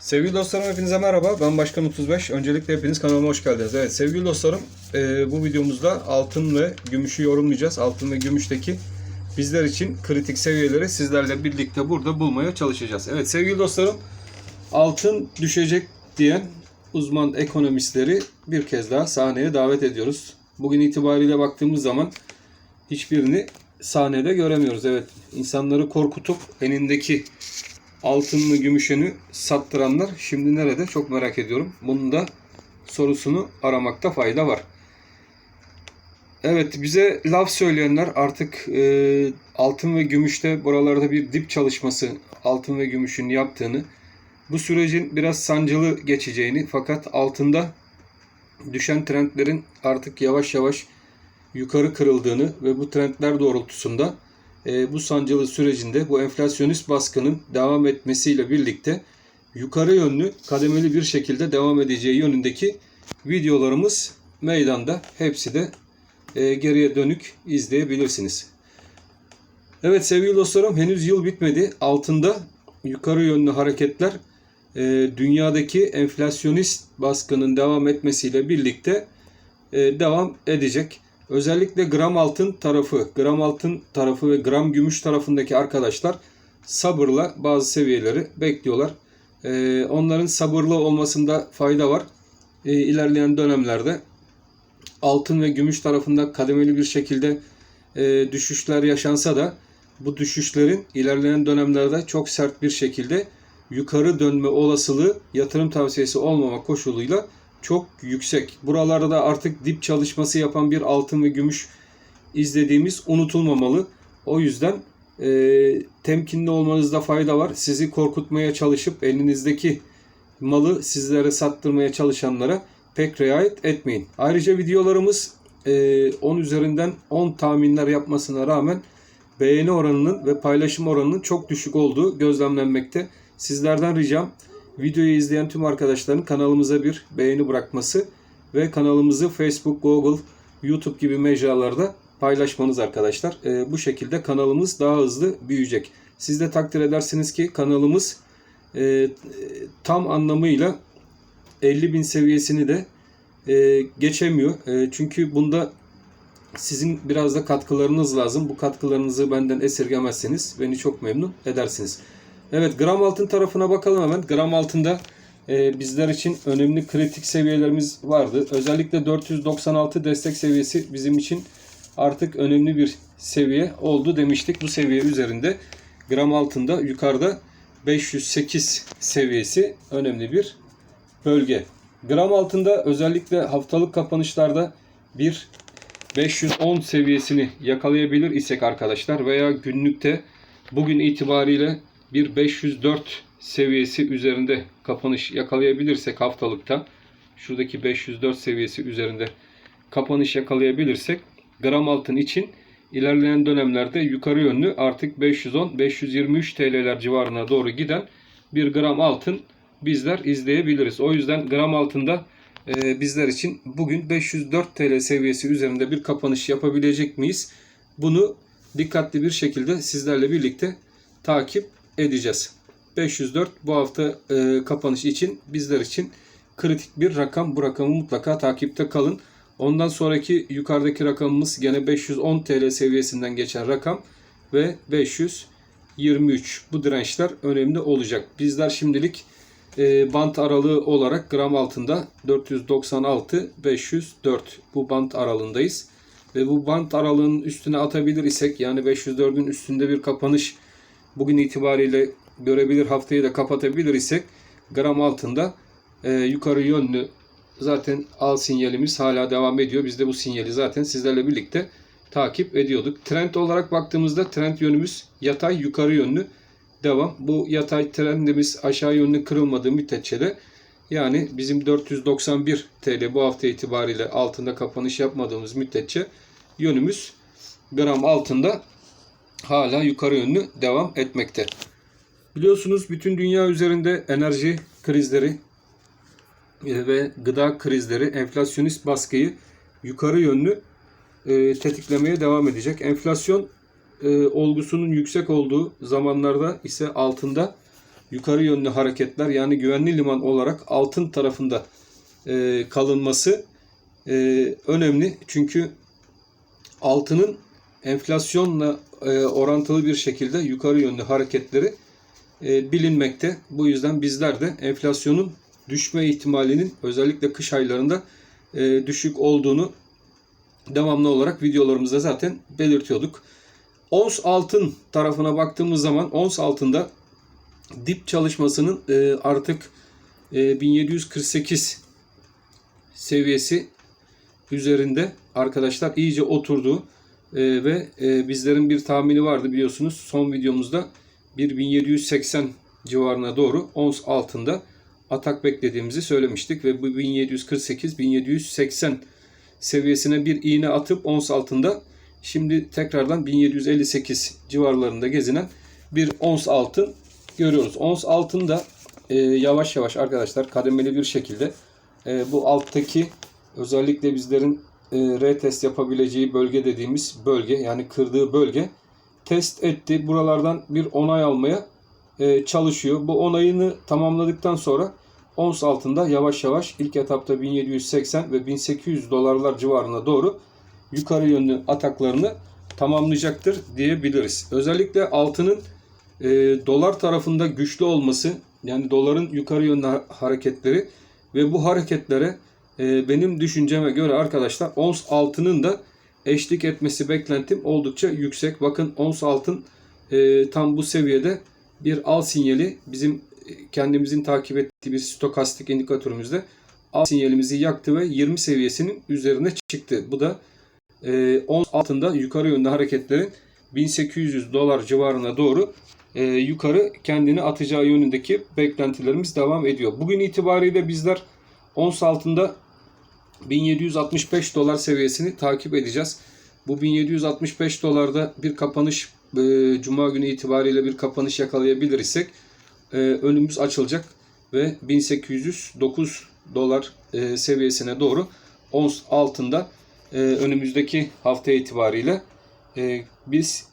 Sevgili dostlarım hepinize merhaba. Ben Başkan 35. Öncelikle hepiniz kanalıma hoş geldiniz. Evet sevgili dostlarım e, bu videomuzda altın ve gümüşü yorumlayacağız. Altın ve gümüşteki bizler için kritik seviyeleri sizlerle birlikte burada bulmaya çalışacağız. Evet sevgili dostlarım altın düşecek diyen uzman ekonomistleri bir kez daha sahneye davet ediyoruz. Bugün itibariyle baktığımız zaman hiçbirini sahnede göremiyoruz. Evet insanları korkutup elindeki altınını gümüşünü sattıranlar şimdi nerede çok merak ediyorum. Bunun da sorusunu aramakta fayda var. Evet bize laf söyleyenler artık e, altın ve gümüşte buralarda bir dip çalışması altın ve gümüşün yaptığını bu sürecin biraz sancılı geçeceğini fakat altında düşen trendlerin artık yavaş yavaş yukarı kırıldığını ve bu trendler doğrultusunda e, bu sancılı sürecinde bu enflasyonist baskının devam etmesiyle birlikte yukarı yönlü kademeli bir şekilde devam edeceği yönündeki videolarımız meydanda. Hepsi de e, geriye dönük izleyebilirsiniz. Evet sevgili dostlarım henüz yıl bitmedi. Altında yukarı yönlü hareketler e, dünyadaki enflasyonist baskının devam etmesiyle birlikte e, devam edecek. Özellikle gram altın tarafı, gram altın tarafı ve gram gümüş tarafındaki arkadaşlar sabırla bazı seviyeleri bekliyorlar. Ee, onların sabırlı olmasında fayda var. Ee, ilerleyen dönemlerde altın ve gümüş tarafında kademeli bir şekilde e, düşüşler yaşansa da bu düşüşlerin ilerleyen dönemlerde çok sert bir şekilde yukarı dönme olasılığı yatırım tavsiyesi olmama koşuluyla çok yüksek. Buralarda artık dip çalışması yapan bir altın ve gümüş izlediğimiz unutulmamalı. O yüzden e, temkinli olmanızda fayda var. Sizi korkutmaya çalışıp elinizdeki malı sizlere sattırmaya çalışanlara pek riayet etmeyin. Ayrıca videolarımız e, 10 üzerinden 10 tahminler yapmasına rağmen beğeni oranının ve paylaşım oranının çok düşük olduğu gözlemlenmekte. Sizlerden ricam videoyu izleyen tüm arkadaşların kanalımıza bir beğeni bırakması ve kanalımızı Facebook, Google, YouTube gibi mecralarda paylaşmanız arkadaşlar. Ee, bu şekilde kanalımız daha hızlı büyüyecek. Siz de takdir edersiniz ki kanalımız e, tam anlamıyla 50 bin seviyesini de e, geçemiyor. E, çünkü bunda sizin biraz da katkılarınız lazım. Bu katkılarınızı benden esirgemezseniz beni çok memnun edersiniz. Evet gram altın tarafına bakalım hemen. Gram altında e, bizler için önemli kritik seviyelerimiz vardı. Özellikle 496 destek seviyesi bizim için artık önemli bir seviye oldu demiştik. Bu seviye üzerinde gram altında yukarıda 508 seviyesi önemli bir bölge. Gram altında özellikle haftalık kapanışlarda bir 510 seviyesini yakalayabilir isek arkadaşlar veya günlükte bugün itibariyle bir 504 seviyesi üzerinde kapanış yakalayabilirsek haftalıkta şuradaki 504 seviyesi üzerinde kapanış yakalayabilirsek gram altın için ilerleyen dönemlerde yukarı yönlü artık 510-523 TL'ler civarına doğru giden bir gram altın bizler izleyebiliriz. O yüzden gram altında e, bizler için bugün 504 TL seviyesi üzerinde bir kapanış yapabilecek miyiz? Bunu dikkatli bir şekilde sizlerle birlikte takip edeceğiz. 504 bu hafta e, kapanış için bizler için kritik bir rakam. Bu rakamı mutlaka takipte kalın. Ondan sonraki yukarıdaki rakamımız gene 510 TL seviyesinden geçen rakam ve 523. Bu dirençler önemli olacak. Bizler şimdilik e, bant aralığı olarak gram altında 496 504 bu bant aralığındayız. Ve bu bant aralığının üstüne atabilir isek yani 504'ün üstünde bir kapanış bugün itibariyle görebilir haftayı da kapatabilir isek gram altında e, yukarı yönlü zaten al sinyalimiz hala devam ediyor. Biz de bu sinyali zaten sizlerle birlikte takip ediyorduk. Trend olarak baktığımızda trend yönümüz yatay yukarı yönlü devam. Bu yatay trendimiz aşağı yönlü kırılmadığı müddetçe de yani bizim 491 TL bu hafta itibariyle altında kapanış yapmadığımız müddetçe yönümüz gram altında hala yukarı yönlü devam etmekte. Biliyorsunuz bütün dünya üzerinde enerji krizleri e, ve gıda krizleri enflasyonist baskıyı yukarı yönlü e, tetiklemeye devam edecek. Enflasyon e, olgusunun yüksek olduğu zamanlarda ise altında yukarı yönlü hareketler yani güvenli liman olarak altın tarafında e, kalınması e, önemli. Çünkü altının enflasyonla e, orantılı bir şekilde yukarı yönlü hareketleri e, bilinmekte. Bu yüzden bizler de enflasyonun düşme ihtimalinin özellikle kış aylarında e, düşük olduğunu devamlı olarak videolarımızda zaten belirtiyorduk. Ons altın tarafına baktığımız zaman ons altında dip çalışmasının e, artık e, 1748 seviyesi üzerinde arkadaşlar iyice oturdu E, ve e, bizlerin bir tahmini vardı biliyorsunuz son videomuzda bir 1780 civarına doğru ons altında atak beklediğimizi söylemiştik ve bu 1748-1780 seviyesine bir iğne atıp ons altında şimdi tekrardan 1758 civarlarında gezinen bir ons altın görüyoruz. Ons altında e, yavaş yavaş arkadaşlar kademeli bir şekilde e, bu alttaki özellikle bizlerin e, retest yapabileceği bölge dediğimiz bölge yani kırdığı bölge test etti. Buralardan bir onay almaya e, çalışıyor. Bu onayını tamamladıktan sonra ons altında yavaş yavaş ilk etapta 1780 ve 1800 dolarlar civarına doğru yukarı yönlü ataklarını tamamlayacaktır diyebiliriz. Özellikle altının e, dolar tarafında güçlü olması yani doların yukarı yönlü ha- hareketleri ve bu hareketlere e, benim düşünceme göre arkadaşlar ons altının da eşlik etmesi beklentim oldukça yüksek. Bakın ons altın e, tam bu seviyede bir al sinyali bizim e, kendimizin takip ettiği bir stokastik indikatörümüzde al sinyalimizi yaktı ve 20 seviyesinin üzerine çıktı. Bu da e, ons altında yukarı yönlü hareketlerin 1800 dolar civarına doğru e, yukarı kendini atacağı yönündeki beklentilerimiz devam ediyor. Bugün itibariyle bizler ons altında 1765 dolar seviyesini takip edeceğiz. Bu 1765 dolarda bir kapanış e, Cuma günü itibariyle bir kapanış yakalayabilir isek e, önümüz açılacak ve 1809 dolar e, seviyesine doğru ons altında e, önümüzdeki hafta itibariyle e, biz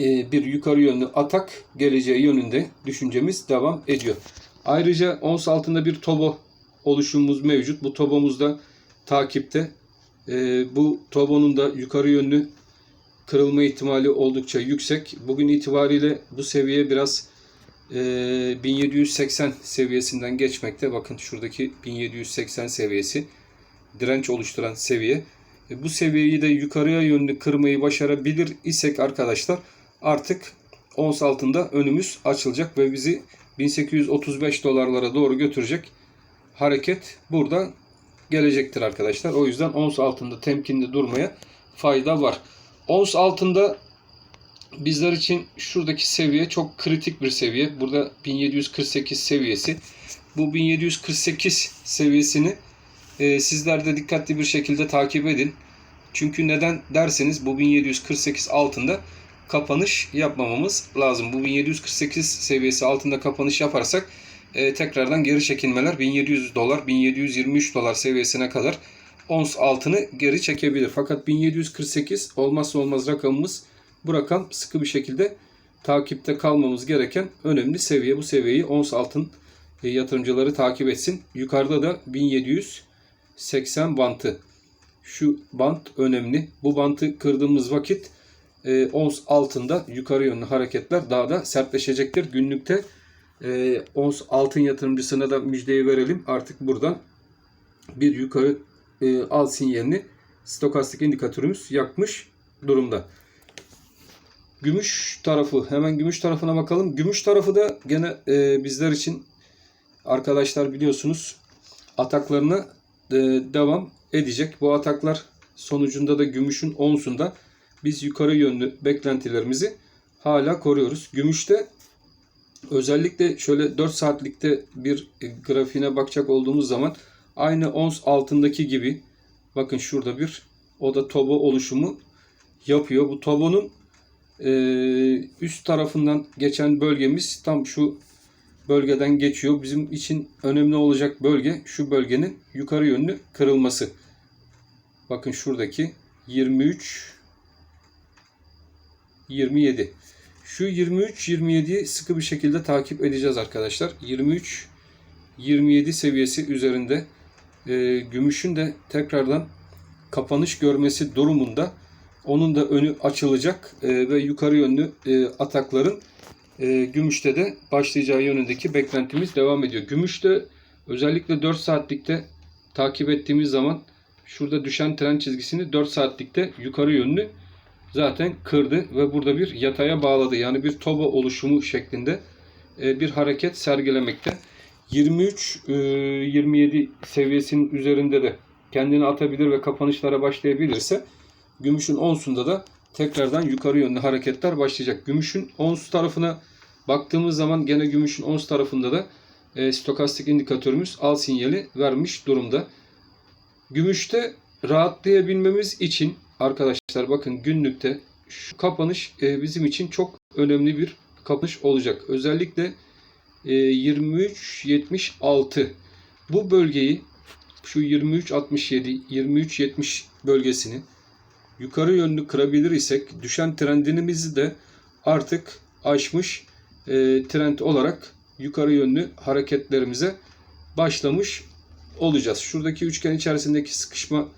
e, bir yukarı yönlü atak geleceği yönünde düşüncemiz devam ediyor. Ayrıca ons altında bir tobo oluşumumuz mevcut. Bu tobomuz da takipte. E, bu tobonun da yukarı yönlü kırılma ihtimali oldukça yüksek. Bugün itibariyle bu seviye biraz e, 1780 seviyesinden geçmekte. Bakın şuradaki 1780 seviyesi direnç oluşturan seviye. E, bu seviyeyi de yukarıya yönlü kırmayı başarabilir isek arkadaşlar artık ons altında önümüz açılacak ve bizi 1835 dolarlara doğru götürecek hareket burada gelecektir arkadaşlar. O yüzden ons altında temkinli durmaya fayda var. Ons altında bizler için şuradaki seviye çok kritik bir seviye. Burada 1748 seviyesi. Bu 1748 seviyesini e, sizler de dikkatli bir şekilde takip edin. Çünkü neden derseniz bu 1748 altında kapanış yapmamamız lazım. Bu 1748 seviyesi altında kapanış yaparsak e, tekrardan geri çekilmeler 1700 dolar, 1723 dolar seviyesine kadar ons altını geri çekebilir. Fakat 1748 olmazsa olmaz rakamımız. Bu rakam sıkı bir şekilde takipte kalmamız gereken önemli seviye. Bu seviyeyi ons altın e, yatırımcıları takip etsin. Yukarıda da 1780 bantı. Şu bant önemli. Bu bantı kırdığımız vakit e, ons altında yukarı yönlü hareketler daha da sertleşecektir. Günlükte e, ons altın yatırımcısına da müjdeyi verelim. Artık buradan bir yukarı e, al sinyalini stokastik indikatörümüz yakmış durumda. Gümüş tarafı hemen gümüş tarafına bakalım. Gümüş tarafı da gene e, bizler için arkadaşlar biliyorsunuz ataklarına e, devam edecek. Bu ataklar sonucunda da gümüşün onsunda biz yukarı yönlü beklentilerimizi hala koruyoruz. Gümüşte özellikle şöyle 4 saatlikte bir e, grafiğine bakacak olduğumuz zaman aynı ons altındaki gibi bakın şurada bir o da tobo oluşumu yapıyor. Bu tobonun e, üst tarafından geçen bölgemiz tam şu bölgeden geçiyor. Bizim için önemli olacak bölge şu bölgenin yukarı yönlü kırılması. Bakın şuradaki 23 27. Şu 23-27'yi sıkı bir şekilde takip edeceğiz arkadaşlar. 23-27 seviyesi üzerinde e, gümüşün de tekrardan kapanış görmesi durumunda onun da önü açılacak e, ve yukarı yönlü e, atakların e, gümüşte de başlayacağı yönündeki beklentimiz devam ediyor. Gümüşte özellikle 4 saatlikte takip ettiğimiz zaman şurada düşen trend çizgisini 4 saatlikte yukarı yönlü zaten kırdı ve burada bir yataya bağladı. Yani bir toba oluşumu şeklinde e, bir hareket sergilemekte. 23-27 seviyesinin üzerinde de kendini atabilir ve kapanışlara başlayabilirse gümüşün onsunda da tekrardan yukarı yönlü hareketler başlayacak. Gümüşün ons tarafına baktığımız zaman gene gümüşün ons tarafında da e, stokastik indikatörümüz al sinyali vermiş durumda. Gümüşte rahatlayabilmemiz için arkadaşlar bakın günlükte şu kapanış e, bizim için çok önemli bir kapanış olacak. Özellikle e, 23.76 bu bölgeyi şu 23.67 23.70 bölgesini yukarı yönlü kırabilir isek düşen trendimizi de artık aşmış e, trend olarak yukarı yönlü hareketlerimize başlamış olacağız. Şuradaki üçgen içerisindeki sıkışma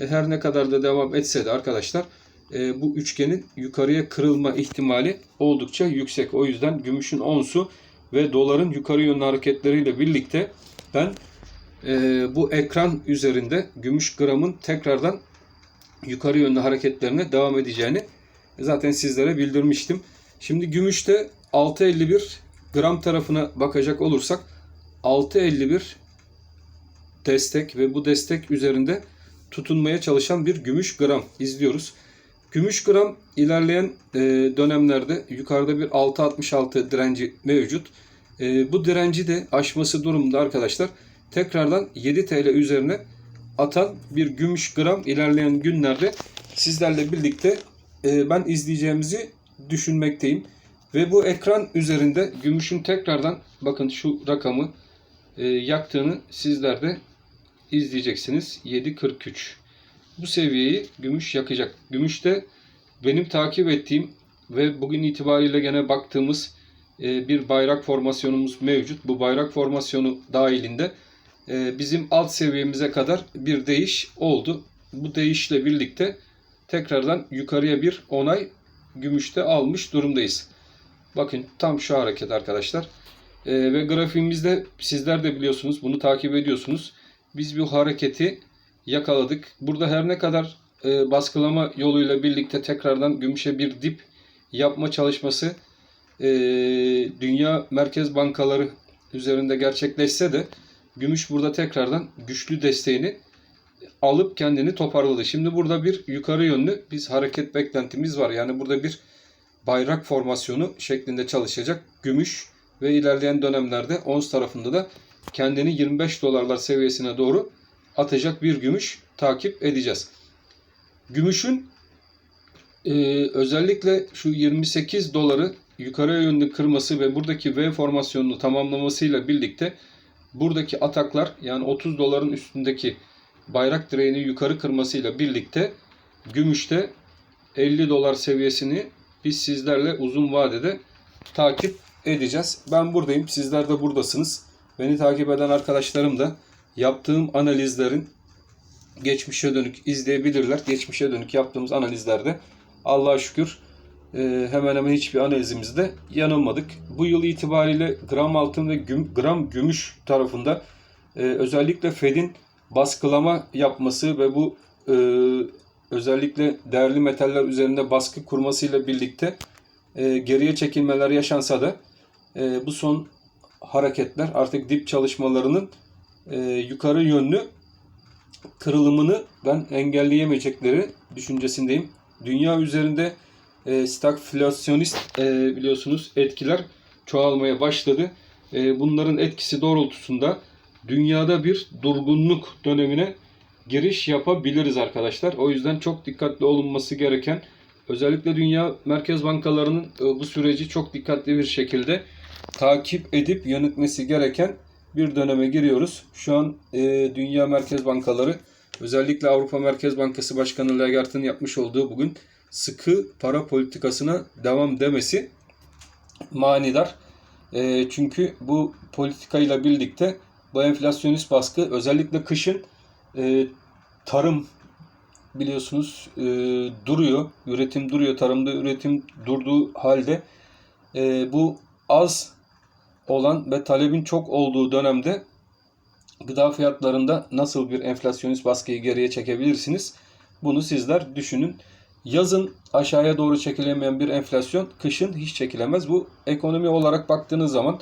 e, her ne kadar da devam etse de arkadaşlar e, bu üçgenin yukarıya kırılma ihtimali oldukça yüksek. O yüzden gümüşün onsu ve doların yukarı yönlü hareketleriyle birlikte ben e, bu ekran üzerinde gümüş gramın tekrardan yukarı yönlü hareketlerine devam edeceğini zaten sizlere bildirmiştim. Şimdi gümüşte 6.51 gram tarafına bakacak olursak 6.51 destek ve bu destek üzerinde tutunmaya çalışan bir gümüş gram izliyoruz. Gümüş gram ilerleyen e, dönemlerde yukarıda bir 6.66 direnci mevcut. E, bu direnci de aşması durumunda arkadaşlar tekrardan 7 TL üzerine atan bir gümüş gram ilerleyen günlerde sizlerle birlikte e, ben izleyeceğimizi düşünmekteyim. Ve bu ekran üzerinde gümüşün tekrardan bakın şu rakamı yaktığını sizler de izleyeceksiniz. 7.43. Bu seviyeyi gümüş yakacak. Gümüşte benim takip ettiğim ve bugün itibariyle gene baktığımız e, bir bayrak formasyonumuz mevcut. Bu bayrak formasyonu dahilinde e, bizim alt seviyemize kadar bir değiş oldu. Bu değişle birlikte tekrardan yukarıya bir onay gümüşte almış durumdayız. Bakın tam şu hareket arkadaşlar. E, ve grafiğimizde sizler de biliyorsunuz bunu takip ediyorsunuz. Biz bu hareketi yakaladık. Burada her ne kadar e, baskılama yoluyla birlikte tekrardan gümüşe bir dip yapma çalışması e, dünya merkez bankaları üzerinde gerçekleşse de gümüş burada tekrardan güçlü desteğini alıp kendini toparladı. Şimdi burada bir yukarı yönlü biz hareket beklentimiz var. Yani burada bir bayrak formasyonu şeklinde çalışacak gümüş ve ilerleyen dönemlerde ons tarafında da kendini 25 dolarlar seviyesine doğru atacak bir gümüş takip edeceğiz. Gümüşün e, özellikle şu 28 doları yukarı yönlü kırması ve buradaki V formasyonunu tamamlamasıyla birlikte buradaki ataklar yani 30 doların üstündeki bayrak direğini yukarı kırmasıyla birlikte gümüşte 50 dolar seviyesini biz sizlerle uzun vadede takip edeceğiz. Ben buradayım. Sizler de buradasınız. Beni takip eden arkadaşlarım da yaptığım analizlerin geçmişe dönük izleyebilirler. Geçmişe dönük yaptığımız analizlerde Allah'a şükür e, hemen hemen hiçbir analizimizde yanılmadık. Bu yıl itibariyle gram altın ve güm, gram gümüş tarafında e, özellikle Fed'in baskılama yapması ve bu e, özellikle değerli metaller üzerinde baskı kurmasıyla birlikte geriye çekilmeler yaşansa da bu son hareketler artık dip çalışmalarının e, yukarı yönlü kırılımını ben engelleyemeyecekleri düşüncesindeyim. Dünya üzerinde e, stagflasyonist e, biliyorsunuz etkiler çoğalmaya başladı. E, bunların etkisi doğrultusunda dünyada bir durgunluk dönemine giriş yapabiliriz arkadaşlar. O yüzden çok dikkatli olunması gereken özellikle dünya merkez bankalarının e, bu süreci çok dikkatli bir şekilde takip edip yönetmesi gereken bir döneme giriyoruz. Şu an e, dünya merkez bankaları özellikle Avrupa Merkez Bankası Başkanı Lagarde'ın yapmış olduğu bugün sıkı para politikasına devam demesi manidar. E, çünkü bu politikayla birlikte bu enflasyonist baskı özellikle kışın e, tarım biliyorsunuz e, duruyor. Üretim duruyor. Tarımda üretim durduğu halde e, bu az olan ve talebin çok olduğu dönemde gıda fiyatlarında nasıl bir enflasyonist baskıyı geriye çekebilirsiniz? Bunu sizler düşünün. Yazın aşağıya doğru çekilemeyen bir enflasyon kışın hiç çekilemez. Bu ekonomi olarak baktığınız zaman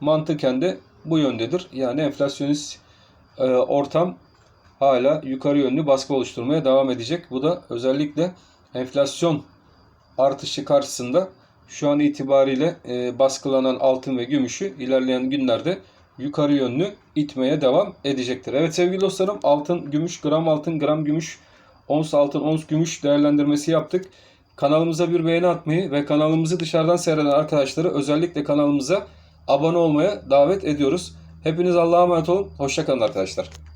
mantıken de bu yöndedir. Yani enflasyonist e, ortam hala yukarı yönlü baskı oluşturmaya devam edecek. Bu da özellikle enflasyon artışı karşısında şu an itibariyle e, baskılanan altın ve gümüşü ilerleyen günlerde yukarı yönlü itmeye devam edecektir. Evet sevgili dostlarım altın, gümüş, gram altın, gram gümüş, ons altın, ons gümüş değerlendirmesi yaptık. Kanalımıza bir beğeni atmayı ve kanalımızı dışarıdan seyreden arkadaşları özellikle kanalımıza abone olmaya davet ediyoruz. Hepiniz Allah'a emanet olun. Hoşçakalın arkadaşlar.